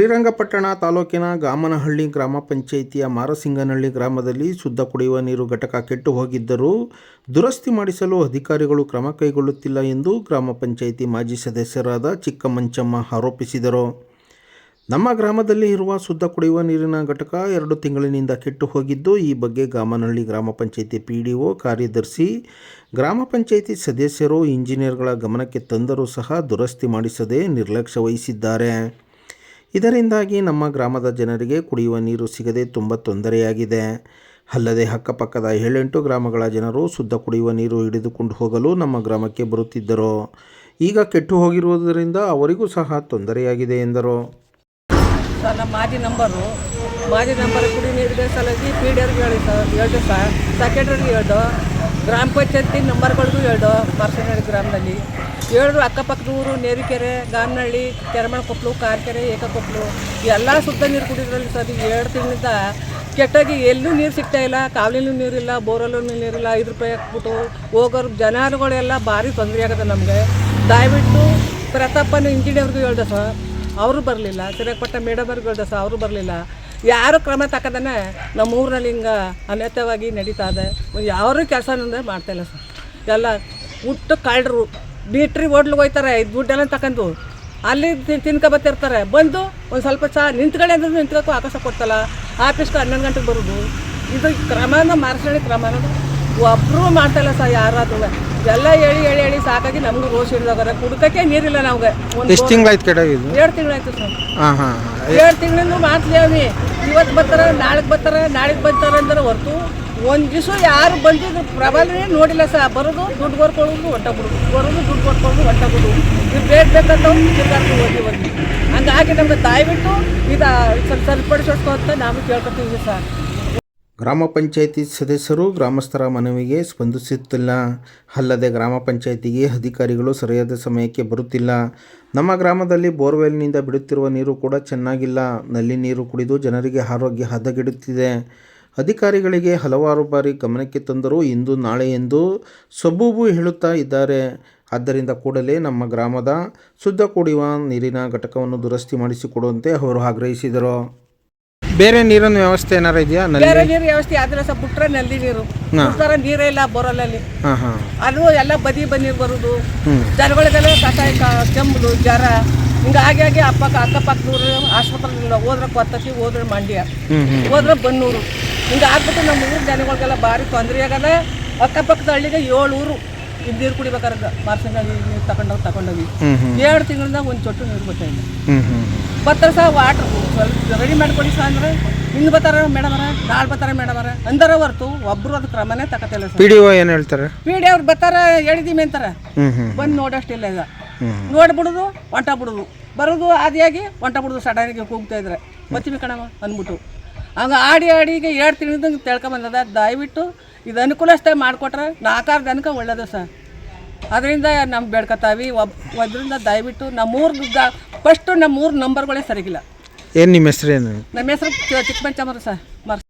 ಶ್ರೀರಂಗಪಟ್ಟಣ ತಾಲೂಕಿನ ಗಾಮನಹಳ್ಳಿ ಗ್ರಾಮ ಪಂಚಾಯಿತಿಯ ಮಾರಸಿಂಗನಹಳ್ಳಿ ಗ್ರಾಮದಲ್ಲಿ ಶುದ್ಧ ಕುಡಿಯುವ ನೀರು ಘಟಕ ಕೆಟ್ಟು ಹೋಗಿದ್ದರೂ ದುರಸ್ತಿ ಮಾಡಿಸಲು ಅಧಿಕಾರಿಗಳು ಕ್ರಮ ಕೈಗೊಳ್ಳುತ್ತಿಲ್ಲ ಎಂದು ಗ್ರಾಮ ಪಂಚಾಯಿತಿ ಮಾಜಿ ಸದಸ್ಯರಾದ ಚಿಕ್ಕಮಂಚಮ್ಮ ಆರೋಪಿಸಿದರು. ನಮ್ಮ ಗ್ರಾಮದಲ್ಲಿ ಇರುವ ಶುದ್ಧ ಕುಡಿಯುವ ನೀರಿನ ಘಟಕ ಎರಡು ತಿಂಗಳಿನಿಂದ ಕೆಟ್ಟು ಹೋಗಿದ್ದು, ಈ ಬಗ್ಗೆ ಗಾಮನಹಳ್ಳಿ ಗ್ರಾಮ ಪಂಚಾಯಿತಿ ಪಿ ಡಿ ಒ ಕಾರ್ಯದರ್ಶಿ, ಗ್ರಾಮ ಪಂಚಾಯಿತಿ ಸದಸ್ಯರು, ಇಂಜಿನಿಯರ್ಗಳ ಗಮನಕ್ಕೆ ತಂದರೂ ಸಹ ದುರಸ್ತಿ ಮಾಡಿಸದೆ ನಿರ್ಲಕ್ಷ್ಯ ವಹಿಸಿದ್ದಾರೆ. ಇದರಿಂದಾಗಿ ನಮ್ಮ ಗ್ರಾಮದ ಜನರಿಗೆ ಕುಡಿಯುವ ನೀರು ಸಿಗದೆ ತುಂಬ ತೊಂದರೆಯಾಗಿದೆ. ಅಲ್ಲದೆ ಅಕ್ಕಪಕ್ಕದ ಏಳೆಂಟು ಗ್ರಾಮಗಳ ಜನರು ಶುದ್ಧ ಕುಡಿಯುವ ನೀರು ಹಿಡಿದುಕೊಂಡು ಹೋಗಲು ನಮ್ಮ ಗ್ರಾಮಕ್ಕೆ ಬರುತ್ತಿದ್ದರು. ಈಗ ಕೆಟ್ಟು ಹೋಗಿರುವುದರಿಂದ ಅವರಿಗೂ ಸಹ ತೊಂದರೆಯಾಗಿದೆ ಎಂದರು. ನಮ್ಮ ಮಾಜಿ ನಂಬರು, ಮಾಜಿ ನಂಬರ್ ಕುಡಿ ನೀರಿನ ಸಲುವಾಗಿ ಪಿ ಡಿ ಸರ್. ಹೇಳ್ದೆ ಸರ್ ಹೇಳ್ದು ಗ್ರಾಮ ಪಂಚಾಯತಿ ನಂಬರ್ಗಳಿಗೂ ಹೇಳ್ದು ಮಾರ್ಸನಹಳ್ಳಿ ಗ್ರಾಮದಲ್ಲಿ. ಹೇಳಿದ್ರು ಅಕ್ಕಪಕ್ಕದ ಊರು, ನೇರಿಕೆರೆ, ಗಾಮನಹಳ್ಳಿ ಕೊಪ್ಪಲು ಕಾರ್ಕೆರೆ ಏಕಕೊಪ್ಪಲು ಎಲ್ಲ ಶುದ್ಧ ನೀರು ಕುಡಿದ್ರಲ್ಲಿ ಸರ್, ಈಗ ಎರಡು ತಿಂಗಳಿಂದ ಕೆಟ್ಟಾಗಿ ಎಲ್ಲೂ ನೀರು ಸಿಗ್ತಾ ಇಲ್ಲ, ಕಾವಲಿನೂ ನೀರಿಲ್ಲ ಬೋರಲ್ಲೂ ನೀರಿಲ್ಲ, ಐದು ರೂಪಾಯಿ ಹಾಕ್ಬಿಟ್ಟು ಹೋಗೋರು ಜನರುಗಳೆಲ್ಲ ಭಾರಿ ತೊಂದರೆ ಆಗುತ್ತೆ ನಮಗೆ. ದಯವಿಟ್ಟು ಪ್ರತಾಪನ ಇಂಜಿನಿಯರ್ಗೂ ಹೇಳ್ದೆ ಸರ್, ಅವರು ಬರಲಿಲ್ಲ. ಶ್ರೀರಂಗಪಟ್ಟ ಮೇಡಮ್ ಅವ್ರಿಗೆ ಹೇಳ್ದೆ ಸರ್, ಅವರು ಬರಲಿಲ್ಲ. ಯಾರು ಕ್ರಮ ತಕ್ಕದನೆ ನಮ್ಮ ಊರಿನಲ್ಲಿ ಹಿಂಗೆ ಅನೇತವಾಗಿ ನಡೀತಾ ಇದೆ. ಯಾರು ಕೆಲಸ ಮಾಡ್ತಾ ಇಲ್ಲ ಸರ್. ಎಲ್ಲ ಹುಟ್ಟು ಕಳ್ಳರು ಬೀಟ್ರಿ ಹೋಟ್ಲಿಗೆ ಹೋಯ್ತಾರೆ ಇದು ದುಡ್ಡೆಲ್ಲ ತಗೊಂಡು ಅಲ್ಲಿ ತಿನ್ಕೊ ಬರ್ತಿರ್ತಾರೆ ಬಂದು ಒಂದು ಸ್ವಲ್ಪ ಸಹ ನಿಂತ್ಕೊಳ್ಳಿ ಅಂದ್ರೆ ನಿಂತ್ಕೋಕ್ಕೂ ಆಕಾಶ ಕೊಡ್ತಲ್ಲ ಆಫೀಸ್ಗೆ ಹನ್ನೊಂದು ಗಂಟೆಗೆ ಬರೋದು. ಇದು ಕ್ರಮನ ಮಾರ್ಸಿ ಕ್ರಮ ಅನ್ನೋದು ಒಬ್ಬರು ಮಾಡ್ತಾಯಿಲ್ಲ ಸರ್ ಯಾರಾದ್ರೂ. ಎಲ್ಲ ಹೇಳಿ ಹೇಳಿ ಹೇಳಿ ಸಾಕಾಗಿ ನಮಗೂ ರೋಸ್ ಹಿಡಿದೋಗಾರೆ. ಕುಡ್ಕಕ್ಕೆ ನೀರಿಲ್ಲ ನಮ್ಗೆ ಒಂದು ಎಷ್ಟು ತಿಂಗಳಾಯ್ತು ಕೆಡೋಗಿದ್ದು ಎರಡು ತಿಂಗಳಾಯ್ತು ಸರ್. ಹಾಂ ಹಾಂ ಎರಡು ತಿಂಗಳಿಂದ ಮಾಡ್ತೀವಿ ಇವತ್ತು ಬರ್ತಾರೆ, ನಾಳೆಗೆ ಬರ್ತಾರೆ ನಾಳೆಗೆ ಬರ್ತಾರೆ ಅಂದ್ರೆ ಹೊರತು ಒಂದು ದಿವಸ ಯಾರು ಬಂದಿದ್ದು ಪ್ರಬಲನೇ ನೋಡಿಲ್ಲ ಸರ್. ಬರೋದು ದುಡ್ಡು ಬರ್ಕೊಳ್ಳೋದು ಹೊಟ್ಟಬಿಡೋದು ಬರೋದು ದುಡ್ಡು ಬರ್ಕೊಳ್ಳೋದು ಹೊಟ್ಟಬಿಡು ಇದು ಬೇಕು ಬೇಕಂತ ತಿರ್ಗಾಡ್ಕೊಂಡು ಹೋಗಿ ಹೋಗಿ ಹಂಗಾಗಿ ನಮ್ಗೆ ದಯವಿಟ್ಟು ಇದು ಸ್ವಲ್ಪ ಸರಿಪಡಿಸ್ಕೊ ಅಂತ ನಾವು ಕೇಳ್ಕೊತೀವಿ ಸರ್. ಗ್ರಾಮ ಪಂಚಾಯಿತಿ ಸದಸ್ಯರು ಗ್ರಾಮಸ್ಥರ ಮನವಿಗೆ ಸ್ಪಂದಿಸುತ್ತಿಲ್ಲ. ಅಲ್ಲದೆ ಗ್ರಾಮ ಪಂಚಾಯಿತಿಗೆ ಅಧಿಕಾರಿಗಳು ಸರಿಯಾದ ಸಮಯಕ್ಕೆ ಬರುತ್ತಿಲ್ಲ. ನಮ್ಮ ಗ್ರಾಮದಲ್ಲಿ ಬೋರ್ವೆಲ್ನಿಂದ ಬಿಡುತ್ತಿರುವ ನೀರು ಕೂಡ ಚೆನ್ನಾಗಿಲ್ಲ. ನಲ್ಲಿ ನೀರು ಕುಡಿದು ಜನರಿಗೆ ಆರೋಗ್ಯ ಹದಗೆಡುತ್ತಿದೆ. ಅಧಿಕಾರಿಗಳಿಗೆ ಹಲವಾರು ಬಾರಿ ಗಮನಕ್ಕೆ ತಂದರೂ ಇಂದು ನಾಳೆ ಎಂದು ಸಬೂಬು ಹೇಳುತ್ತಾ ಇದ್ದಾರೆ. ಆದ್ದರಿಂದ ಕೂಡಲೇ ನಮ್ಮ ಗ್ರಾಮದ ಶುದ್ಧ ಕುಡಿಯುವ ನೀರಿನ ಘಟಕವನ್ನು ದುರಸ್ತಿ ಮಾಡಿಸಿಕೊಡುವಂತೆ ಅವರು ಆಗ್ರಹಿಸಿದರು. ಬೇರೆ ನೀರಿನ ವ್ಯವಸ್ಥೆ ಏನಾರು ಇದೆಯಾ ಬೇರೆ ನೀರು ವ್ಯವಸ್ಥೆ ಆದ್ರೆ ಸ್ವಲ್ಪ ಬಿಟ್ರೆ ನಲ್ಲಿ ನೀರು. ಬಿಡ್ತಾರೆ ನೀರೇ ಇಲ್ಲ ಬೋರಲ್ ಅಲ್ಲಿ ಹಾಂ. ಅದು ಎಲ್ಲ ಬದಿ ಬನ್ನೀರು ಬರೋದು. ಹ್ಮ್. ಜನಗಳಿಗೆಲ್ಲ ಕಷಾಯ ಕ- ಜ್ವರ ಹಿಂಗಾಗಿ ಆಗಿ ಅಪ್ಪ ಅಕ್ಕಪಕ್ಕದವ್ರು ಆಸ್ಪತ್ರೆ ಹೋದ್ರೆ ಕೊತ್ತತಿ ಹೋದ್ರೆ ಮಂಡ್ಯ. ಹ್ಞೂ ಹ್ಞೂ ಹೋದ್ರೆ ಬನ್ನೂರು. ಹಿಂಗ ಆಗ್ಬಿಟ್ಟು ನಮ್ಮ ಊರು ಜನಗಳಿಗೆಲ್ಲ ಭಾರಿ ತೊಂದರೆ ಆಗದ ಅಕ್ಕಪಕ್ಕದ ಹಳ್ಳಿಗೆ ಏಳು ಊರು ಇದು ನೀರು ಕುಡಿಬೇಕಾದ್ರೆ ಮಾರ್ಸಿಂಗ್ ನೀರು ತಗೊಂಡೋಗಿ ತಗೊಂಡೋಗಿ ಹ್ಞೂ ಹ್ಞೂ ಎರಡು ತಿಂಗಳಿಂದ ಒಂದು ಚೊಟ್ಟು ನೀರು ಬರ್ತಾ ಇಲ್ಲ ಹ್ಞೂ ಹ್ಞೂ ಬರ್ತಾರೆ ಸಹ ವಾಟ್ರ್ ಸ್ವಲ್ಪ ರೆಡಿ ಮಾಡಿಕೊಡಿ ಸಹ ಅಂದ್ರೆ. ಹಿಂಗೆ ಬರ್ತಾರೆ ಮೇಡಮರ ನಾಳೆ ಬರ್ತಾರೆ ಅರ ಅಂದರ ಹೊರ್ತು ಒಬ್ರು ಅದು ಕ್ರಮನೇ ತಗೋತಿಲ್ಲ ಸರ್. ಪಿ ಡಿ ಒ ಏನು ಹೇಳ್ತಾರೆ? ಪಿ ಡಿ ಅವ್ರು ಬರ್ತಾರೆ ಹೇಳಿದೀವಿ ಅಂತಾರೆ. ಬಂದು ನೋಡೋಷ್ಟಿಲ್ಲ ಈಗ. ನೋಡ್ಬಿಡುದು ಹೊಂಟ ಬಿಡೋದು. ಬರೋದು ಆದಿಯಾಗಿ ಹೊಂಟ ಬಿಡೋದು ಸಡನ್ಗೆ ಕೂಗ್ತಾ ಇದ್ರೆ. ಬತ್ತೀವಿ ಕಣವ ಅಂದ್ಬಿಟ್ಟು. ಹಂಗ ಆಡಿ ಆಡಿ ಈಗ ಎರಡು ತಿಂಗಳಿಂದ ತಿಳ್ಕೊಂಬಂದದ. ದಯವಿಟ್ಟು ಇದು ಅನುಕೂಲಷ್ಟೇ ಮಾಡಿಕೊಟ್ರೆ ನಾಲ್ಕಾರು ಜನಕ್ಕೆ ಒಳ್ಳೇದು ಸರ್. ಅದರಿಂದ ನಮ್ಗೆ ಬೇಡ್ಕೊತಾವಿ ಒಬ್ ಅದರಿಂದ ದಯವಿಟ್ಟು ನಮ್ಮೂರು ಫಸ್ಟು ನಮ್ಮೂರು ನಂಬರ್ಗಳೇ ಸರಿಗಿಲ್ಲ. ಏನು ನಿಮ್ಮ ಹೆಸರು ಏನು ನಮ್ಮ ಹೆಸರು ಚಿಕ್ಕಮಂಚಾಮರ ಸರ್. ಮರ್